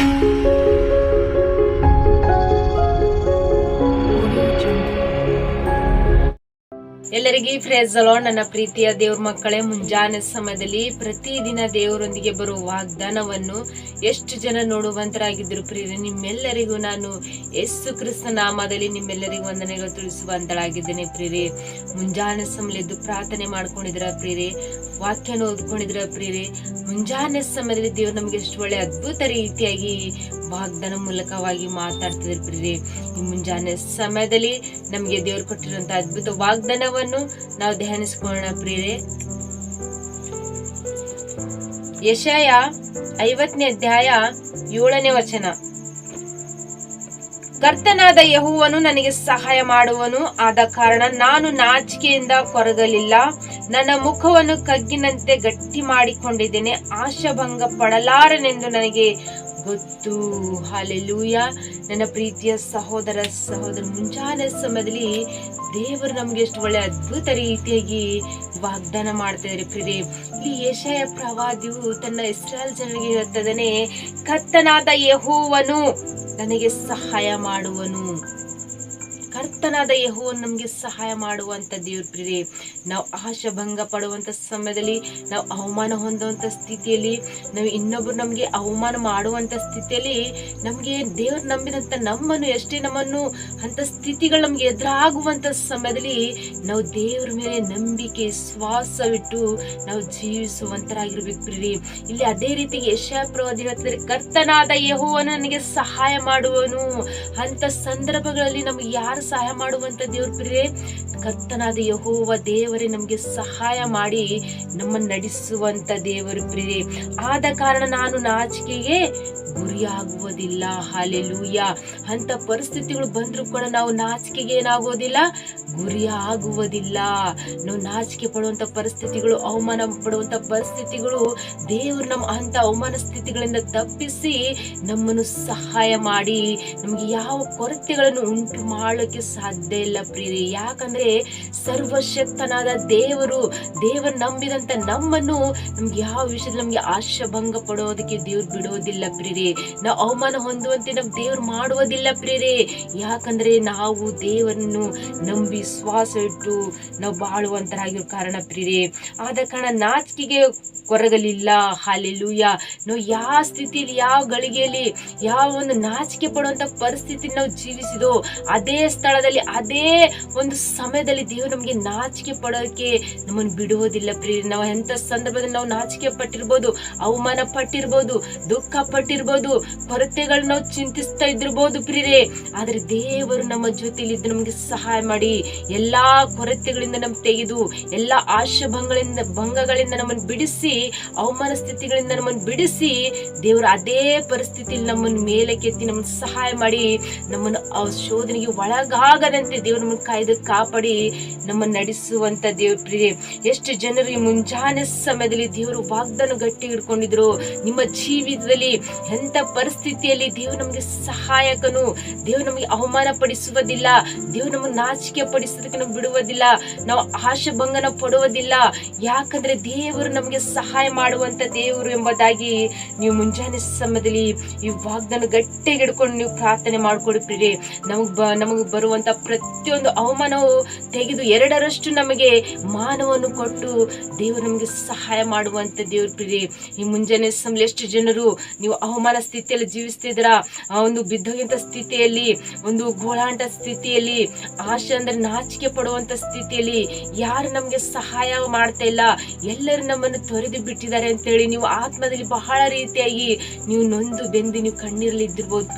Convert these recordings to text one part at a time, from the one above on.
Música ಎಲ್ಲರಿಗೆ phrase hello ನನ್ನ ಪ್ರೀತಿಯ ದೇವ್ರ ಮಕ್ಕಳೇ, ಮುಂಜಾನೆ ಸಮಯದಲ್ಲಿ ಪ್ರತಿದಿನ ದೇವರೊಂದಿಗೆ ಬರುವ ವಾಗ್ದಾನವನ್ನು ಎಷ್ಟು ಜನ ನೋಡುವಂತರಾಗಿದ್ರು ಪ್ರಿಯರಿ, ನಿಮ್ಮೆಲ್ಲರಿಗೂ ನಾನು ಯೇಸು ಕ್ರಿಸ್ತ ನಾಮದಲ್ಲಿ ನಿಮ್ಮೆಲ್ಲರಿಗೂ ವಂದನೆಗಳು ತಿಳಿಸುವಂತಳಾಗಿದ್ದೇನೆ ಪ್ರಿಯರಿ. ಮುಂಜಾನೆ ಸಮಯದ್ದು ಪ್ರಾರ್ಥನೆ ಮಾಡ್ಕೊಂಡಿದ್ರ ಪ್ರಿಯರಿ? ವಾಕ್ಯನ ಓದ್ಕೊಂಡಿದ್ರ ಪ್ರಿಯರಿ? ಮುಂಜಾನೆ ಸಮಯದಲ್ಲಿ ದೇವ್ರು ನಮಗೆ ಎಷ್ಟು ಒಳ್ಳೆ ಅದ್ಭುತ ರೀತಿಯಾಗಿ ವಾಗ್ದಾನ ಮೂಲಕವಾಗಿ ಮಾತಾಡ್ತಿದ್ರು ಈ ಮುಂಜಾನೆ ಸಮಯದಲ್ಲಿ ನಮಗೆ ದೇವ್ರು ಕೊಟ್ಟಿರುವಂತ ಅದ್ಭುತ ವಾಗ್ದಾನವನ್ನು ನಾವು ಧ್ಯಾನಿಸ್ಕೊಳ್ಳೋಣ ಪ್ರಿಯರೇ. ಯಶಯ ಐವತ್ತನೇ ಅಧ್ಯಾಯ ಏಳನೇ ವಚನ. ಕರ್ತನಾದ ಯಹುವನು ನನಗೆ ಸಹಾಯ ಮಾಡುವನು, ಆದ ಕಾರಣ ನಾನು ನಾಚಿಕೆಯಿಂದ ಕೊರಗಲಿಲ್ಲ. ನನ್ನ ಮುಖವನ್ನು ಕಗ್ಗಿನಂತೆ ಗಟ್ಟಿ ಮಾಡಿಕೊಂಡಿದ್ದೇನೆ. ಆಶಾಭಂಗ ಪಡಲಾರನೆಂದು ನನಗೆ ಗೊತ್ತು. ಹಾಲೆಲ್ಲೂಯ ನನ್ನ ಪ್ರೀತಿಯ ಸಹೋದರ ಸಹೋದರ ಮುಂಜಾನೆ ಸಮಯದಲ್ಲಿ ದೇವರು ನಮ್ಗೆ ಎಷ್ಟು ಒಳ್ಳೆ ಅದ್ಭುತ ರೀತಿಯಾಗಿ ವಾಗ್ದಾನ ಮಾಡ್ತಾ ಇದ್ದಾರೆ ಪ್ರಿಯರೇ. ಇಲ್ಲಿ ಯಶಯ ಪ್ರವಾದಿಯು ತನ್ನ ಇಸ್ರಾಲ್ ಜನರಿಗೆ ಹೇಳ್ತದನೆ ಕತ್ತನಾದ ಯಹೋವನು ನನಗೆ ಸಹಾಯ ಮಾಡುವನು. ಕರ್ತನಾದ ಯಹೋವನ್ನು ನಮಗೆ ಸಹಾಯ ಮಾಡುವಂಥ ದೇವ್ರು ಪ್ರಿಯರೇ ನಾವು ಆಶಾಭಂಗ ಪಡುವಂಥ ಸಮಯದಲ್ಲಿ, ನಾವು ಅವಮಾನ ಹೊಂದುವಂತ ಸ್ಥಿತಿಯಲ್ಲಿ, ನಾವು ಇನ್ನೊಬ್ಬರು ನಮಗೆ ಅವಮಾನ ಮಾಡುವಂತ ಸ್ಥಿತಿಯಲ್ಲಿ, ನಮಗೆ ದೇವ್ರು ನಂಬಿದಂಥ ನಮ್ಮನ್ನು ಎಷ್ಟೇ ನಮ್ಮನ್ನು ಅಂತ ಸ್ಥಿತಿಗಳು ನಮ್ಗೆ ಎದುರಾಗುವಂತ ಸಮಯದಲ್ಲಿ ನಾವು ದೇವ್ರ ಮೇಲೆ ನಂಬಿಕೆ, ಶ್ವಾಸವಿಟ್ಟು ನಾವು ಜೀವಿಸುವಂತರಾಗಿರ್ಬೇಕು ಪ್ರಿರಿ ಇಲ್ಲಿ ಅದೇ ರೀತಿ ಯಶ ಹೇಳ್ತಾರೆ ಕರ್ತನಾದ ಯಹೋವನು ನನಗೆ ಸಹಾಯ ಮಾಡುವನು ಅಂತ ಸಂದರ್ಭಗಳಲ್ಲಿ ನಮ್ಗೆ ಯಾರು ಸಹಾಯ ಮಾಡುವಂತ ದೇವ್ರ ಪ್ರಿಯರೇ ಕರ್ತನಾದ ಯಹೋವ ದೇವರೇ, ನಮಗೆ ಸಹಾಯ ಮಾಡಿ ನಮ್ಮನ್ನು ನಡೆಸುವಂತ ದೇವರ ಪ್ರಿಯರೇ ಆದ ಕಾರಣ ನಾನು ನಾಚಿಕೆಗೆ ಗುರಿಯಾಗುವುದಿಲ್ಲ. ಹಾಲೆಲೂಯ ಅಂತ ಪರಿಸ್ಥಿತಿಗಳು ಬಂದರೂ ಕೂಡ ನಾವು ನಾಚಿಕೆಗೆ ಏನಾಗೋದಿಲ್ಲ. ಗುರಿ ಆಗುವುದಿಲ್ಲ ನಾವು ನಾಚಿಕೆ ಪಡುವಂಥ ಪರಿಸ್ಥಿತಿಗಳು, ಅವಮಾನ ಪಡುವಂಥ ಪರಿಸ್ಥಿತಿಗಳು, ದೇವರು ನಮ್ಮ ಅಂತ ಅವಮಾನ ಸ್ಥಿತಿಗಳಿಂದ ತಪ್ಪಿಸಿ ನಮ್ಮನ್ನು ಸಹಾಯ ಮಾಡಿ, ನಮ್ಗೆ ಯಾವ ಕೊರತೆಗಳನ್ನು ಉಂಟು ಮಾಡೋಕೆ ಸಾಧ್ಯ ಇಲ್ಲ ಪ್ರೀರಿ ಯಾಕಂದ್ರೆ ಸರ್ವಶಕ್ತನಾದ ದೇವರು ದೇವರು ನಂಬಿದಂತ ನಮ್ಮನ್ನು ನಮ್ಗೆ ಯಾವ ವಿಷಯದಲ್ಲಿ ನಮ್ಗೆ ಆಶಾಭಂಗ ಪಡೋದಕ್ಕೆ ದೇವ್ರು ಬಿಡೋದಿಲ್ಲ ಪ್ರಿಯರೇ. ನಾವು ಅವಮಾನ ಹೊಂದುವಂತೆ ನಮ್ಮ ದೇವ್ರು ಮಾಡುವುದಿಲ್ಲ ಪ್ರಿಯರೇ. ಯಾಕಂದ್ರೆ ನಾವು ದೇವರನ್ನು ನಂಬಿ ಶ್ವಾಸ ಇಟ್ಟು ನಾವು ಬಾಳುವಂತರಾಗಿರೋ ಕಾರಣ ಪ್ರಿಯರೇ. ಆದ ಕಾರಣ ನಾಚಿಕೆಗೆ ಕೊರಗಲಿಲ್ಲ. ಹಾಲೆಲೂಯ. ನಾವು ಯಾವ ಸ್ಥಿತಿಲಿ, ಯಾವ ಗಳಿಗೆಯಲ್ಲಿ ಯಾವ ಒಂದು ನಾಚಿಕೆ ಪಡುವಂಥ ಪರಿಸ್ಥಿತಿ ನಾವು ಜೀವಿಸಿದೋ, ಅದೇ ಸ್ಥಳದಲ್ಲಿ, ಅದೇ ಒಂದು ಸಮಯದಲ್ಲಿ ದೇವರು ನಮಗೆ ನಾಚಿಕೆ ಪಡೋಕೆ ನಮ್ಮನ್ನು ಬಿಡುವುದಿಲ್ಲ ಪ್ರಿಯ ನಾವು ಎಂಥ ಸಂದರ್ಭದಲ್ಲಿ ನಾವು ನಾಚಿಕೆ ಪಟ್ಟಿರ್ಬೋದು, ಅವಮಾನ ಪಟ್ಟಿರ್ಬೋದು, ದುಃಖ ಪಟ್ಟಿರ್ಬೋದು ಕೊರತೆಗಳು ನಾವು ಚಿಂತಿಸ್ತಾ ಇದ್ದಿರ್ಬೋದು ಪ್ರಿಯರೇ. ಆದ್ರೆ ದೇವರು ನಮ್ಮ ಜೊತೆಲಿ ಇದ್ದು ನಮಗೆ ಸಹಾಯ ಮಾಡಿ, ಎಲ್ಲಾ ಕೊರತೆಗಳಿಂದ ನಮ್ಗೆ ತೆಗೆದು, ಎಲ್ಲಾ ಆಶಾಭಂಗಗಳಿಂದ ಭಂಗಗಳಿಂದ ನಮ್ಮನ್ನು ಬಿಡಿಸಿ ಅವಮಾನ ಸ್ಥಿತಿಗಳಿಂದ ನಮ್ಮನ್ನು ಬಿಡಿಸಿ, ದೇವರ ಅದೇ ಪರಿಸ್ಥಿತಿಯಲ್ಲಿ ನಮ್ಮನ್ನು ಮೇಲೆ ಕೆತ್ತಿ ನಮ್ಮನ್ನು ಸಹಾಯ ಮಾಡಿ, ನಮ್ಮನ್ನು ಆ ಶೋಧನೆಗೆ ಒಳಗಾಗದಂತೆ ದೇವರು ನಮ್ಮನ್ನು ಕಾಯ್ದು ಕಾಪಾಡಿ, ನಮ್ಮನ್ನು ನಡೆಸುವಂತ ದೇವ್ರ ಪ್ರಿಯ. ಎಷ್ಟು ಜನರು ಈ ಮುಂಜಾನೆ ಸಮಯದಲ್ಲಿ ದೇವರು ವಾಗ್ದಾನ ಗಟ್ಟಿ ಹಿಡ್ಕೊಂಡಿದ್ರು. ನಿಮ್ಮ ಜೀವಿತದಲ್ಲಿ ಎಂತ ಪರಿಸ್ಥಿತಿಯಲ್ಲಿ ದೇವರು ನಮಗೆ ಸಹಾಯಕನು. ದೇವರು ನಮಗೆ ಅವಮಾನ ಪಡಿಸುವುದಿಲ್ಲ ದೇವರು ನಮ್ಮನ್ನು ನಾಚಿಕೆ ಪಡಿಸೋದಕ್ಕೆ ನಾವು ಬಿಡುವುದಿಲ್ಲ. ನಾವು ಆಶಾಭಂಗನ ಪಡುವುದಿಲ್ಲ. ಯಾಕಂದ್ರೆ ದೇವರು ನಮಗೆ ಸಹಾಯ ಮಾಡುವಂತ ದೇವರು ಎಂಬುದಾಗಿ ನೀವು ಮುಂಜಾನೆ ಸಮಯದಲ್ಲಿ ಈ ವಾಗ್ದಾನ ಗಟ್ಟಿಗೆ ಹಿಡ್ಕೊಂಡು ನೀವು ಪ್ರಾರ್ಥನೆ ಮಾಡ್ಕೊಡಿ ನಮಗೆ ನಮಗ್ ಬ, ನಮಗೆ ಬರುವಂತ ಪ್ರತಿಯೊಂದು ಅವಮಾನವು ತೆಗೆದು ಎರಡರಷ್ಟು ನಮಗೆ ಮಾನವನ್ನು ಕೊಟ್ಟು ದೇವರು ನಮಗೆ ಸಹಾಯ ಮಾಡುವಂತ ದೇವ್ರ ಪ್ರೀರಿ ಈ ಮುಂಜಾನೆ ಸಮಯ ಎಷ್ಟು ಜನರು ನೀವು ಅವಮಾನ ಸ್ಥಿತಿಯಲ್ಲಿ ಜೀವಿಸ್ತಿದ್ದೀರಾ? ಆ ಒಂದು ಬಿದ್ದೋಗಿಂತ ಸ್ಥಿತಿಯಲ್ಲಿ, ಒಂದು ಗೋಳಾಂಟ ಸ್ಥಿತಿಯಲ್ಲಿ, ಆಶೆ ಅಂದ್ರೆ ನಾಚಿಕೆ ಪಡುವಂತ ಸ್ಥಿತಿಯಲ್ಲಿ ಯಾರು ನಮಗೆ ಸಹಾಯ ಮಾಡ್ತಾ ಇಲ್ಲ? ಎಲ್ಲರೂ ನಮ್ಮನ್ನು ತೊರೆದು ಬಿಟ್ಟಿದ್ದಾರೆ ಅಂತೇಳಿ ನೀವು ಆತ್ಮದಲ್ಲಿ ಬಹಳ ರೀತಿಯಾಗಿ ನೀವು ನೊಂದು ಬೆಂದು ನೀವು ಕಣ್ಣೀರಲ್ಲಿ ಇದ್ದಿರ್ಬೋದು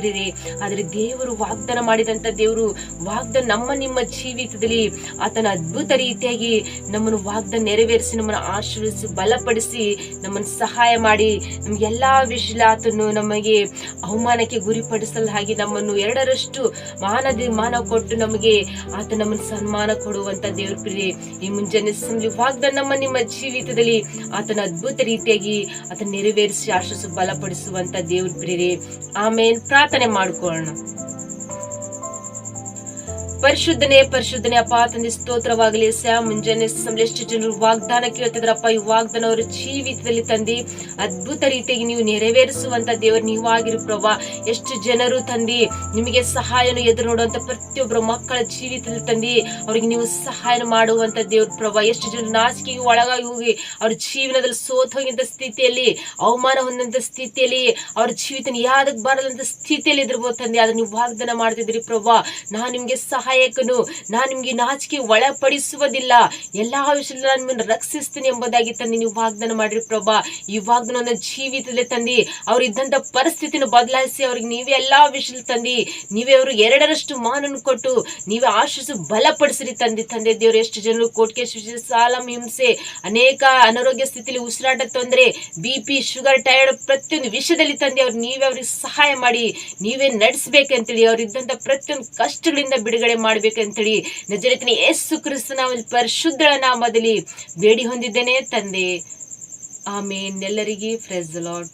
ಆದರೆ ದೇವರು ವಾಗ್ದಾನ ಮಾಡಿದಂತ ದೇವರು ವಾಗ್ದಾನ ನಮ್ಮ ನಿಮ್ಮ ಜೀವಿತದಲ್ಲಿ ಆತನ ಅದ್ಭುತ ರೀತಿಯಾಗಿ ನಮ್ಮನ್ನು ವಾಗ್ದಾನ ನೆರವೇರಿಸಿ, ನಮ್ಮನ್ನು ಆಶೀರ್ವಿಸಿ ಬಲಪಡಿಸಿ, ನಮ್ಮನ್ನು ಸಹಾಯ ಮಾಡಿ ನಮಗೆಲ್ಲ ವಿಷಯ ಆತನು ನಮಗೆ ಅವಮಾನಕ್ಕೆ ಗುರಿಪಡಿಸಲ್ ಹಾಗೆ ನಮ್ಮನ್ನು ಎರಡರಷ್ಟು ಮಾನದಿ ಮಾನ ಕೊಟ್ಟು ನಮಗೆ ಆತ ನಮ್ಮನ್ನು ಸನ್ಮಾನ ಕೊಡುವಂತ ದೇವ್ರ ಪ್ರೀ ಈ ಮುಂಜಾನೆ ವಾಗ್ದ ವಾಗ್ದಾನ ನಮ್ಮ ನಿಮ್ಮ ಜೀವಿತದಲ್ಲಿ ಆತನ ಅದ್ಭುತ ರೀತಿಯಾಗಿ ಅದನ್ನ ನೆರವೇರಿಸಿ ಆಶ್ವಾಸ ಬಲಪಡಿಸುವಂತ ದೇವ್ರ ಪ್ರೇರಿ. ಆಮೇಲೆ ಪ್ರಾರ್ಥನೆ ಮಾಡ್ಕೊಳ್ಳೋಣ. ಪರಿಶುದ್ಧನೇ ಪರಿಶುದ್ಧನೇ, ಅಪ್ಪ, ತಂದೆ, ಸ್ತೋತ್ರವಾಗಲಿ. ಸ್ಯಾ ಮುಂಜಾನೆ ಎಷ್ಟು ಜನರು ವಾಗ್ದಾನ ಕೇಳ್ತಿದ್ರಪ್ಪ ಈ ವಾಗ್ದಾನ ಅವರ ಜೀವಿತದಲ್ಲಿ ತಂದಿ, ಅದ್ಭುತ ರೀತಿಯಾಗಿ ನೀವು ನೆರವೇರಿಸುವಂತ ದೇವರು ನೀವಾಗಿರು ಪ್ರಭಾ. ಎಷ್ಟು ಜನರು ತಂದಿ, ನಿಮಗೆ ಸಹಾಯನ ಎದುರು ನೋಡುವಂತ ಪ್ರತಿಯೊಬ್ಬರ ಮಕ್ಕಳ ಜೀವಿತದಲ್ಲಿ ತಂದಿ, ಅವ್ರಿಗೆ ನೀವು ಸಹಾಯ ಮಾಡುವಂತ ದೇವ್ರ ಪ್ರಭಾ. ಎಷ್ಟು ಜನ ನಾಚಿಕೆಗೆ ಒಳಗಾಗಿ ಹೋಗಿ, ಅವ್ರ ಜೀವನದಲ್ಲಿ ಸೋತ್ ಹೋಗಿದ್ದ ಸ್ಥಿತಿಯಲ್ಲಿ, ಅವಮಾನ ಹೊಂದಂತ ಸ್ಥಿತಿಯಲ್ಲಿ, ಅವ್ರ ಜೀವಿತ ಯಾವ್ದಕ್ ಬಾರದಂತ ಸ್ಥಿತಿಯಲ್ಲಿ ಇದ್ರಬಹುದು ತಂದೆ. ಅದನ್ನ ನೀವು ವಾಗ್ದಾನ ಮಾಡ್ತಿದ್ರಿ ಪ್ರಭಾ. ನಾನ್ ನಿಮ್ಗೆ ಸಹಾಯಕನು ನಾನು ನಿಮ್ಗೆ ನಾಚಿಕೆ ಒಳಪಡಿಸುವುದಿಲ್ಲ. ಎಲ್ಲಾ ವಿಷಯದಲ್ಲಿ ನಾನು ನಿಮ್ಮನ್ನು ರಕ್ಷಿಸ್ತೀನಿ ಎಂಬುದಾಗಿ ತಂದೆ, ನೀವು ವಾಗ್ದಾನ ಮಾಡಿರಿ ಪ್ರಭಾ. ಈ ವಾಗ್ದಾನವನ್ನು ಜೀವಿತದಲ್ಲಿ ತಂದಿ ಅವ್ರು ಇದ್ದಂತ ಪರಿಸ್ಥಿತಿನ ಬದಲಾಯಿಸಿ ಅವ್ರಿಗೆ ನೀವೇ ಎಲ್ಲಾ ವಿಷಯದಲ್ಲಿ ತಂದಿ. ನೀವೇ ಅವ್ರಿಗೆ ಎರಡರಷ್ಟು ಮಾನನ್ನು ಕೊಟ್ಟು ನೀವೇ ಆಶಿಸು ಬಲಪಡಿಸಿರಿ ತಂದೆ. ತಂದೆ ದೇವರು, ಎಷ್ಟು ಜನರು ಕೋಟ್ಕೆ ಸಾಲ ಹಿಂಸೆ, ಅನೇಕ ಅನಾರೋಗ್ಯ ಸ್ಥಿತಿಯಲ್ಲಿ ಉಸಿರಾಟ ತೊಂದರೆ, ಬಿ ಪಿ, ಶುಗರ್, ಟೈರ್ಡ್, ಪ್ರತಿಯೊಂದು ವಿಷಯದಲ್ಲಿ ತಂದೆ, ಅವ್ರು ನೀವೇ ಅವ್ರಿಗೆ ಸಹಾಯ ಮಾಡಿ, ನೀವೇ ನಡೆಸಬೇಕಂತೇಳಿ ಅವ್ರು ಇದ್ದಂತ ಪ್ರತಿಯೊಂದು ಕಷ್ಟಗಳಿಂದ ಬಿಡುಗಡೆ ಮಾಡ್ಬೇಕಂತೇಳಿ ನಜರತ್ನಿ ಯೇಸು ಕ್ರಿಸ್ತನ ಒಂದು ಪರಿಶುದ್ಧ ನಾಮದಲ್ಲಿ ಬೇಡಿ ಹೊಂದಿದ್ದೇನೆ ತಂದೆ. ಆಮೇನ್ ಎಲ್ಲರಿಗೆ ಫ್ರೆಸ್ ಲಾರ್ಡ್